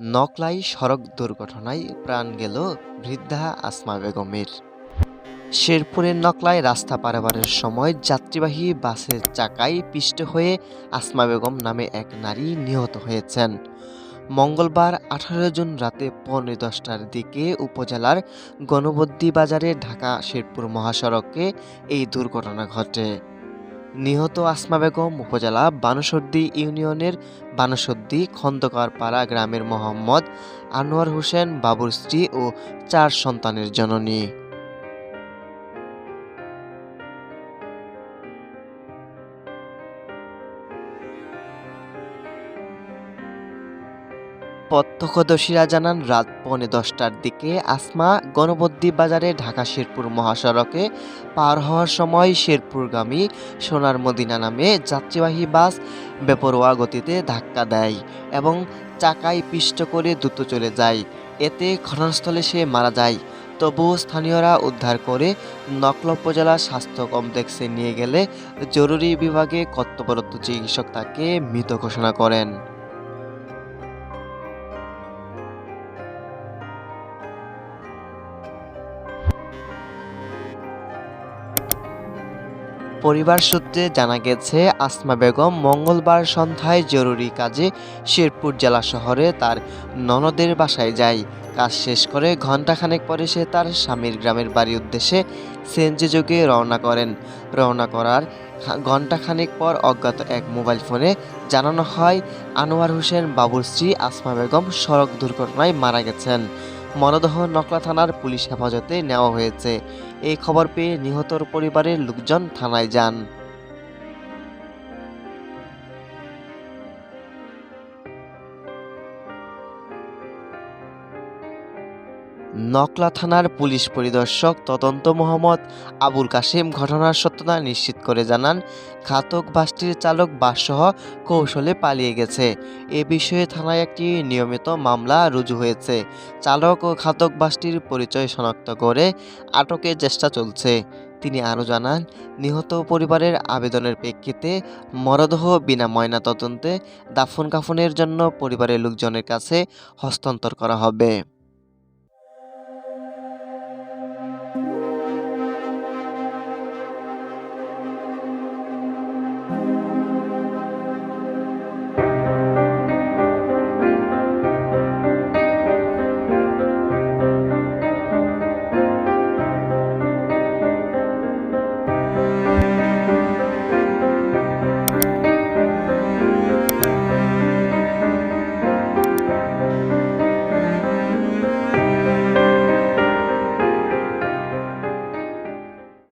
নকলাই সড়ক দুর্ঘটনায় প্রাণ গেল বৃদ্ধা আসমা বেগমের। শেরপুরের নকলায় রাস্তা পারাবারের সময় যাত্রীবাহী বাসের চাকায় পিষ্ট হয়ে আসমা বেগম নামে এক নারী নিহত হয়েছেন। মঙ্গলবার আঠারো জুন রাতে পৌনে দশটার দিকে উপজেলার গণবদ্দি বাজারে ঢাকা শেরপুর মহাসড়কে এই দুর্ঘটনা ঘটে। নিহত আসমা বেগম উপজেলা বানসর্দি ইউনিয়নের বানসর্দি খন্দকারপাড়া গ্রামের মোহাম্মদ আনোয়ার হোসেন বাবুর স্ত্রী ও চার সন্তানের জননী। প্রত্যক্ষদর্শীরা জানান, রাত পৌনে দশটার দিকে আসমা গণবদ্দি বাজারে ঢাকা শেরপুর মহাসড়কে পার হওয়ার সময় শেরপুরগামী সোনার মদিনা নামে যাত্রীবাহী বাস বেপরোয়া গতিতে ধাক্কা দেয় এবং চাকায় পিষ্ট করে দ্রুত চলে যায়। এতে ঘটনাস্থলে সে মারা যায়। তবুও স্থানীয়রা উদ্ধার করে নকল উপজেলা স্বাস্থ্য কমপ্লেক্সে নিয়ে গেলে জরুরি বিভাগে কর্তব্যরত চিকিৎসক তাকে মৃত ঘোষণা করেন। পরিবার সূত্রে জানা গেছে, আসমা বেগম মঙ্গলবার সন্ধ্যায় জরুরি কাজে শেরপুর জেলা শহরে তার ননদের বাসায় যায়। কাজ শেষ করে ঘণ্টাখানেক পরে সে তার স্বামীর গ্রামের বাড়ির উদ্দেশ্যে সেনজি যোগে রওনা করেন। রওনা করার ঘণ্টাখানেক পর অজ্ঞাত এক মোবাইল ফোনে জানানো হয়, আনোয়ার হোসেন বাবুর স্ত্রী আসমা বেগম সড়ক দুর্ঘটনায় মারা গেছেন। মরদেহ নকলা থানার পুলিশ হেফাজতে নেওয়া হয়েছে। এই খবর পেয়ে নিহতর পরিবারের লোকজন থানায় যান। নকলা থানার পুলিশ পরিদর্শক তদন্ত মোহাম্মদ আবুল কাশিম ঘটনার সত্যতা নিশ্চিত করে জানান, ঘাতক বাসটির চালক বাসসহ কৌশলে পালিয়ে গেছে। এ বিষয়ে থানায় একটি নিয়মিত মামলা রুজু হয়েছে। চালক ও ঘাতক বাসটির পরিচয় শনাক্ত করে আটকের চেষ্টা চলছে। তিনি আরও জানান, নিহত পরিবারের আবেদনের প্রেক্ষিতে মরদেহ বিনা ময়না তদন্তে দাফন কাফনের জন্য পরিবারের লোকজনের কাছে হস্তান্তর করা হবে।